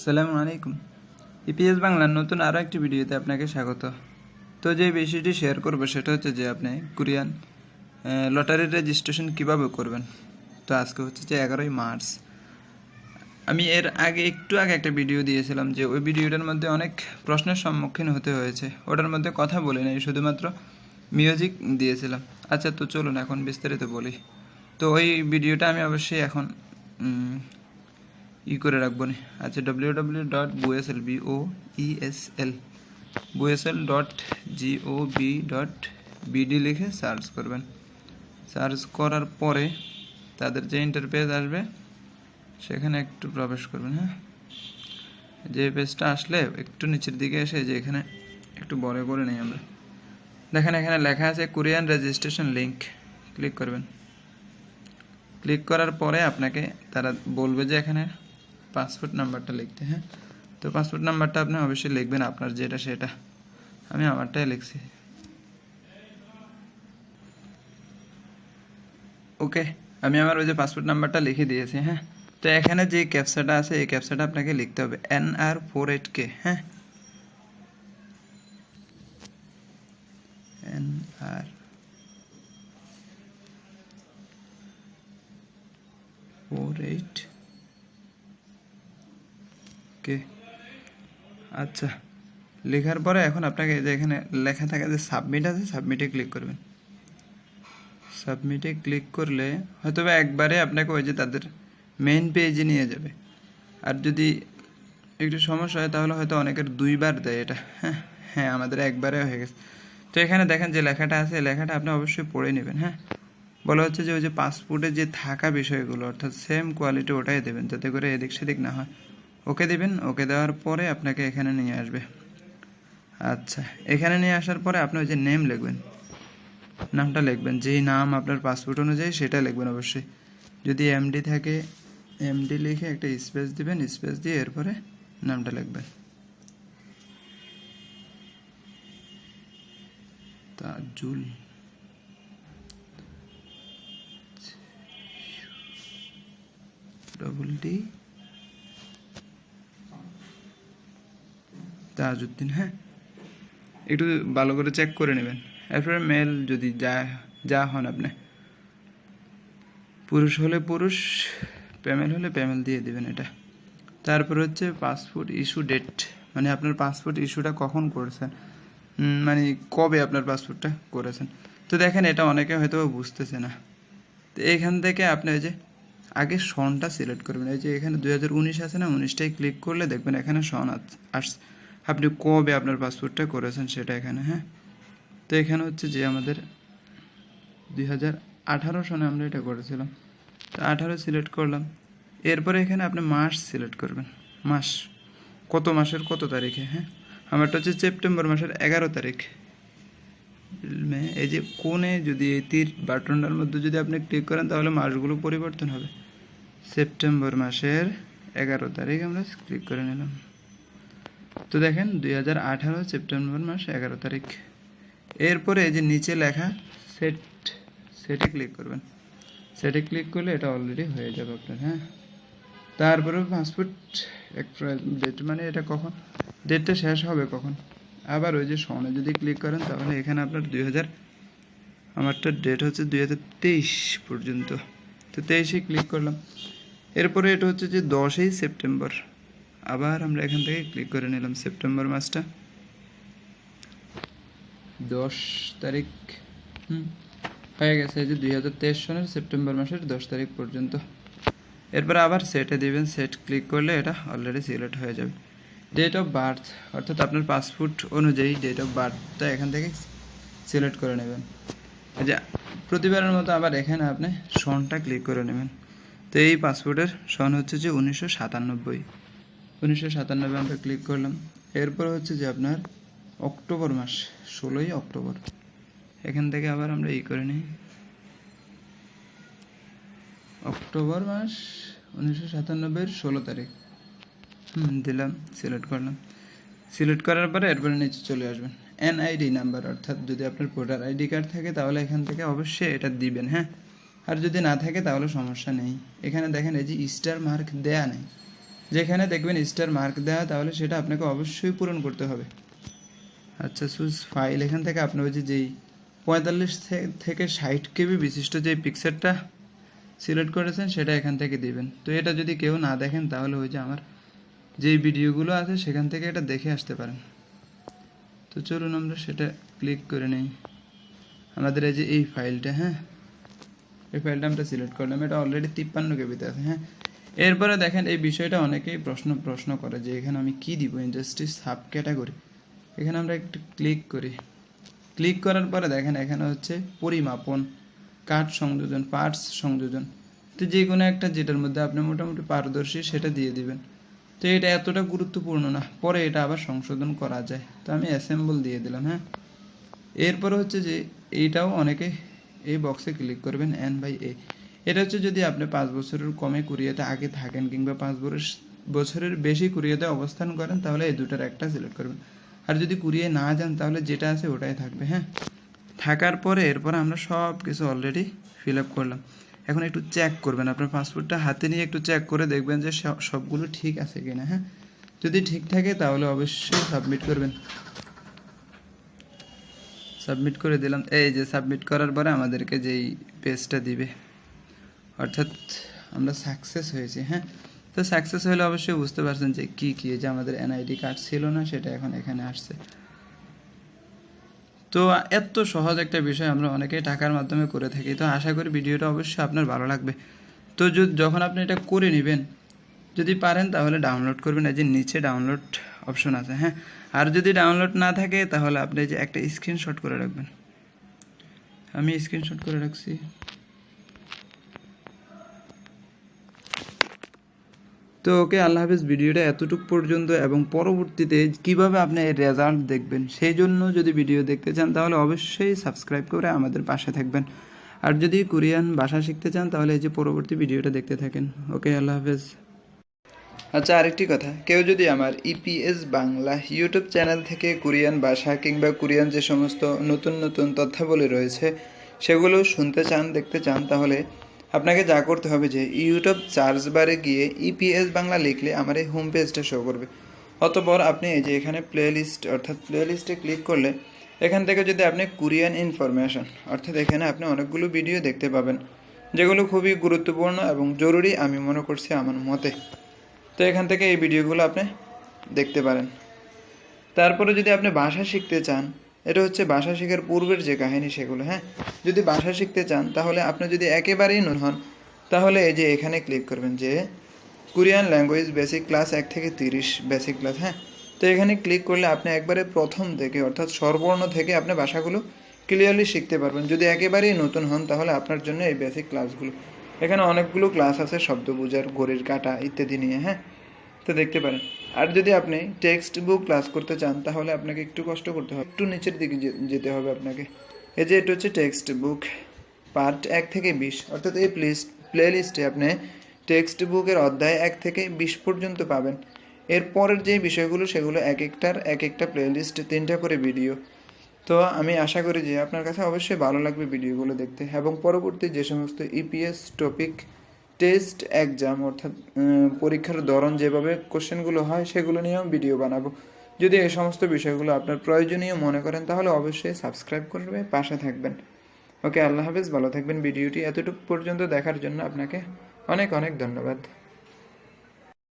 সালামু আলাইকুম। ইপিএস বাংলার নতুন আরও একটি ভিডিওতে আপনাকে স্বাগত। তো যে বিষয়টি শেয়ার করব সেটা হচ্ছে যে আপনি কোরিয়ান লটারির রেজিস্ট্রেশন কীভাবে করবেন? তো আজকে হচ্ছে যে এগারোই মার্চ। আমি এর আগে একটু আগে একটা ভিডিও দিয়েছিলাম যে ওই ভিডিওটার মধ্যে অনেক প্রশ্নের সম্মুখীন হতে হয়েছে। ওটার মধ্যে কথা বলি নাই, শুধুমাত্র মিউজিক দিয়েছিলাম। আচ্ছা তো চলুন এখন বিস্তারিত বলি। তো ওই ভিডিওটা আমি অবশ্যই এখন ই করে রাখব নি। আচ্ছা W W dot BOESL B O ESL BOESL dot G O B dot BD লিখে সার্চ করবেন। সার্চ করার পরে তাদের যে ইন্টারপেজ আসবে, সেখানে একটু প্রবেশ করবেন হ্যাঁ? যে পেজটা আসলে একটু নিচের দিকে এসে যে এখানে একটু বড় করে নিই আমরা। দেখেন এখানে লেখা আছে কোরিয়ান রেজিস্ট্রেশন লিংক ক্লিক করবেন। ক্লিক করার পরে আপনাকে তারা বলবে যে এখানে পাসপোর্ট নাম্বারটা লিখতে হ্যাঁ তো পাসপোর্ট নাম্বারটা আপনি অবশ্যই লিখবেন আপনার যেটা সেটা আমি আমারটাই লিখছি ওকে আমি আমার ওই যে পাসপোর্ট নাম্বারটা লিখে দিয়েছি হ্যাঁ তো এখানে যে ক্যাপসাটা আছে এই ক্যাপসাটা আপনাকে লিখতে হবে N R four eight K হ্যাঁ N R four eight K আচ্ছা লেখার পরে এখন আপনাকে যে এখানে লেখা থাকে যে সাবমিট আছে সাবমিটে ক্লিক করবেন। সাবমিটে ক্লিক করলে হয়তো একবারে আপনাকে ওই যে তাদের মেইন পেজে নিয়ে যাবে। আর যদি একটু সমস্যা হয় তাহলে হয়তো অনেকের দুইবার দেয় এটা। হ্যাঁ হ্যাঁ আমাদের একবারে হয়ে গেছে। তো এখানে দেখেন যে লেখাটা আছে লেখাটা আপনি অবশ্যই পড়ে নেবেন হ্যাঁ। বলা হচ্ছে যে ওই যে পাসপোর্টে যে থাকা বিষয়গুলো, অর্থাৎ সেম কোয়ালিটি ওটাই দেবেন, যাতে করে এদিক সেদিক না হয়। ওকে দেবেন, ওকে দেওয়ার পরে আপনাকে এখানে নিয়ে আসবে। আচ্ছা এখানে নিয়ে আসার পরে আপনি ওই যে নেম লিখবেন, নামটা লিখবেন, যেই নাম আপনার পাসপোর্ট অনুযায়ী সেটা লিখবেন অবশ্যই। যদি এমডি থাকে এমডি লিখে একটা স্পেস দিবেন স্পেস দিয়ে এরপরে নামটা লিখবেন। তাজুল। ডবল ডি তাজউদ্দিন হ্যাঁ? একটু ভালো করে চেক করে নেবেন। এরপরে মেল যদি যা যা হন আপনি। পুরুষ হলে পুরুষ প্যামেল হলে প্যামেল দিয়ে দিবেন এটা। তারপর হচ্ছে পাসপোর্ট ইস্যু ডেট মানে আপনার পাসপোর্ট ইস্যুটা কখন করেছেন? মানে কবে আপনার পাসপোর্টটা করেছেন? তো দেখেন, এটা অনেকে হয়তো বুঝতেছে না। তো এখান থেকে আপনি ওই যে আগে সনটা সিলেক্ট করবেন। এই যে এখানে দুই হাজার উনিশ আছে না উনিশটাই ক্লিক করলে দেখবেন এখানে সন আসছে। আপনি কবে আপনার পাসপোর্টটা করেছেন সেটা এখানে হ্যাঁ? তো এখানে হচ্ছে যে আমাদের দুই হাজার আঠারো সনে আমরা এটা করেছিলাম। তো আঠারো সিলেক্ট করলাম। এরপরে এখানে আপনি মাস সিলেক্ট করবেন। মাস। কত মাসের কত তারিখে হ্যাঁ? আমারটা হচ্ছে সেপ্টেম্বর মাসের এগারো তারিখ। এই যে কোণে যদি এই তীর বাটনটার মধ্যে যদি আপনি ক্লিক করেন, তাহলে মাসগুলো পরিবর্তন হবে। সেপ্টেম্বর মাসের এগারো তারিখ আমরা ক্লিক করে নিলাম। তো দেখেন দুই হাজার আঠারো সেপ্টেম্বর মাস এগারো তারিখ। এরপরে যে নিচে লেখা সেট সেটে ক্লিক করবেন। সেটে ক্লিক করলে এটা অলরেডি হয়ে যাবে আপনার হ্যাঁ? তারপরে পাসপোর্ট ডেট মানে এটা কখন? ডেটটা শেষ হবে কখন? আবার ওই যে সনে যদি ক্লিক করেন তাহলে এখানে আপনার দুই হাজার, আমারটা ডেট হচ্ছে দুই হাজার তেইশ পর্যন্ত। তো তেইশে ক্লিক করলাম। এরপরে এটা হচ্ছে যে দশই সেপ্টেম্বর। আবার আমরা এখান থেকে ক্লিক করে নিলাম সেপ্টেম্বর মাসটা। দশ তারিখ, হুম, হয়ে গেছে এই যে দুই হাজার তেইশ সনের সেপ্টেম্বর মাসের দশ তারিখ পর্যন্ত। এরপর আবার সেটে দিবেন সেট ক্লিক করলে এটা অলরেডি সিলেক্ট হয়ে যাবে। ডেট অফ বার্থ অর্থাৎ আপনার পাসপোর্ট অনুযায়ী ডেট অফ বার্থটা এখান থেকে সিলেক্ট করে নেবেন। যে প্রতিবারের মতো আবার এখানে আপনি সনটা ক্লিক করে নেবেন। তো এই পাসপোর্টের সন হচ্ছে যে উনিশশো সাতানব্বই। উনিশশো সাতানব্বই আমরা ক্লিক করলাম। এরপর হচ্ছে যে আপনার অক্টোবর মাস, ষোলোই অক্টোবর। এখান থেকে আবার আমরা ই করে নিই। অক্টোবর মাস উনিশশো সাতানব্বইয়ের ষোলো তারিখ। দিলাম সিলেক্ট করলাম। সিলেক্ট করার পরে এরপরে নিচে চলে আসবেন। এনআইডি নাম্বার অর্থাৎ যদি আপনার ভোটার আইডি কার্ড থাকে, তাহলে এখান থেকে অবশ্যই এটা দিবেন হ্যাঁ? আর যদি না থাকে, তাহলে সমস্যা নেই। এখানে দেখেন, এই যে স্টার মার্ক দেয়া নেই। যেখানে দেখবেন স্টার মার্ক দেওয়া তাহলে সেটা আপনাকে অবশ্যই পূরণ করতে হবে। আচ্ছা সুজ ফাইল এখান থেকে আপনি ওই যেই পঁয়তাল্লিশ থেকে ষাট কেবি বিশিষ্ট যে পিকচারটা সিলেক্ট করেছেন, সেটা এখান থেকে দিবেন। তো এটা যদি কেউ না দেখেন, তাহলে ওই যে আমার যেই ভিডিওগুলো আছে, সেখান থেকে এটা দেখে আসতে পারেন। তো চলুন আমরা সেটা ক্লিক করে নেই। আমাদের এই যে এই ফাইলটা হ্যাঁ? এই ফাইলটা আমরা সিলেক্ট করলাম। এটা অলরেডি তিপ্পান্ন কেবিতে আছে হ্যাঁ? এরপরে দেখেন এই বিষয়টা অনেকেই প্রশ্ন প্রশ্ন করে যে এখানে আমি কি দিব? ইন্ডাস্ট্রি সাব ক্যাটাগরি এখানে আমরা একটু ক্লিক করি। ক্লিক করার পরে দেখেন এখানে হচ্ছে পরিমাপন, কাঠ সংযোজন পার্টস সংযোজন। তো যে কোনো একটা যেটার মধ্যে আপনি মোটামুটি পারদর্শী সেটা দিয়ে দিবেন। তো এটা এতটা গুরুত্বপূর্ণ না, পরে এটা আবার সংশোধন করা যায়। তো আমি অ্যাসেম্বল দিয়ে দিলাম হ্যাঁ? এরপরে হচ্ছে যে এইটাও অনেকে এই বক্সে ক্লিক করবেন এন বাই এ এটা হচ্ছে যদি আপনি পাঁচ বছরের কমে কুরিয়াতে আগে থাকেন কিংবা পাঁচ বছরের বেশি কুরিয়াতে অবস্থান করেন, তাহলে এই দুটার একটা সিলেক্ট করবেন। আর যদি কুরিয়ে না যান, তাহলে যেটা আছে ওটাই থাকবে হ্যাঁ? থাকার পরে এরপর আমরা সব কিছু অলরেডি ফিল আপ করলাম। এখন একটু চেক করবেন, আপনার পাসপোর্টটা হাতে নিয়ে একটু চেক করে দেখবেন যে সব- সবগুলো ঠিক আছে কিনা হ্যাঁ? যদি ঠিক থাকে, তাহলে অবশ্যই সাবমিট করবেন। সাবমিট করে দিলাম। এই যে সাবমিট করার পরে আমাদেরকে যেই পেজটা দিবে। অর্থাৎ আমরা সাকসেস হয়েছি হ্যাঁ? তো সাকসেস হলে অবশ্যই বুঝতে পারছেন যে কি কি যে আমাদের এনআইডি কার্ড ছিল না, সেটা এখন এখানে আসছে। তো এত সহজ একটা বিষয় আমরা অনেকেই টাকার মাধ্যমে করে থাকি, তো আশা করি ভিডিওটা অবশ্যই আপনার ভালো লাগবে। তো যখন আপনি এটা করে নেবেন, যদি পারেন তাহলে ডাউনলোড করবেন, এই যে নিচে ডাউনলোড অপশন আছে হ্যাঁ? আর যদি ডাউনলোড না থাকে, তাহলে আপনি যে একটা স্ক্রিনশট করে রাখবেন। আমি স্ক্রিনশট করে রাখছি। তো ওকে আল্লাহ হাফিজ ভিডিওটা এতটুকু পর্যন্ত এবং পরবর্তীতে কীভাবে আপনি এর রেজাল্ট দেখবেন, সেই জন্য যদি ভিডিও দেখতে চান তাহলে অবশ্যই সাবস্ক্রাইব করে আমাদের পাশে থাকবেন। আর যদি কোরিয়ান ভাষা শিখতে চান তাহলে এই যে পরবর্তী ভিডিওটা দেখতে থাকেন। ওকে, আল্লাহ হাফেজ। আচ্ছা আরেকটি কথা। কেউ যদি আমার ইপিএস বাংলা ইউটিউব চ্যানেল থেকে কোরিয়ান ভাষা কিংবা কোরিয়ান যে সমস্ত নতুন নতুন তথ্যাবলী রয়েছে, সেগুলো শুনতে চান, দেখতে চান, তাহলে আপনাকে যা করতে হবে যে ইউটিউব সার্চ বারে গিয়ে ইপিএস বাংলা লিখলে আমার এই হোম পেজটা শো করবে। অতপর আপনি এই যে এখানে প্লে লিস্ট অর্থাৎ প্লে লিস্টে ক্লিক করলে এখান থেকে যদি আপনি কোরিয়ান ইনফরমেশন অর্থাৎ এখানে আপনি অনেকগুলো ভিডিও দেখতে পাবেন, যেগুলো খুবই গুরুত্বপূর্ণ এবং জরুরি আমি মনে করছি আমার মতে। তো এখান থেকে এই ভিডিওগুলো আপনি দেখতে পারেন। তারপরে যদি আপনি ভাষা শিখতে চান এটা হচ্ছে ভাষা শেখার পূর্বের যে কাহিনী সেগুলো হ্যাঁ? যদি ভাষা শিখতে চান, তাহলে আপনি যদি একেবারেই নতুন হন, তাহলে এই যে এখানে ক্লিক করবেন যে কোরিয়ান ল্যাঙ্গুয়েজ বেসিক ক্লাস এক থেকে তিরিশ বেসিক ক্লাস হ্যাঁ? তো এখানে ক্লিক করলে আপনি একবারে প্রথম থেকে, অর্থাৎ স্বরবর্ণ থেকে আপনি ভাষাগুলো ক্লিয়ারলি শিখতে পারবেন। যদি একেবারেই নতুন হন, তাহলে আপনার জন্য এই বেসিক ক্লাসগুলো এখানে অনেকগুলো ক্লাস আছে, শব্দ বোঝার, ঘড়ির কাটা ইত্যাদি নিয়ে হ্যাঁ? তো দেখতে পারেন। আর যদি আপনি টেক্সট বুক ক্লাস করতে চান, তাহলে আপনাকে একটু কষ্ট করতে হবে। একটু নিচের দিকে যেতে হবে আপনাকে। এই যে এটা হচ্ছে টেক্সট বুক পার্ট এক থেকে বিশ। অর্থাৎ এই প্লিস্ট প্লে লিস্টে আপনি টেক্সট বুকের অধ্যায় এক থেকে বিশ পর্যন্ত পাবেন। এর পরের যে বিষয়গুলো, সেগুলো এক একটার এক একটা প্লে লিস্ট তিনটা করে ভিডিও তো আমি আশা করি যে আপনার কাছে অবশ্যই ভালো লাগবে ভিডিওগুলো দেখতে। এবং পরবর্তী যে সমস্ত E EPS topic test exam অর্থাৎ পরীক্ষার ধরন যেভাবে কোশ্চেনগুলো হয়, সেগুলো নিয়েও ভিডিও বানাবো। যদি এই সমস্ত বিষয়গুলো আপনার প্রয়োজনীয় মনে করেন, তাহলে অবশ্যই সাবস্ক্রাইব করবে, পাশে থাকবেন। ওকে, আল্লাহ হাফেজ, ভালো থাকবেন। ভিডিওটি এতটুকু পর্যন্ত দেখার জন্য আপনাকে অনেক অনেক ধন্যবাদ।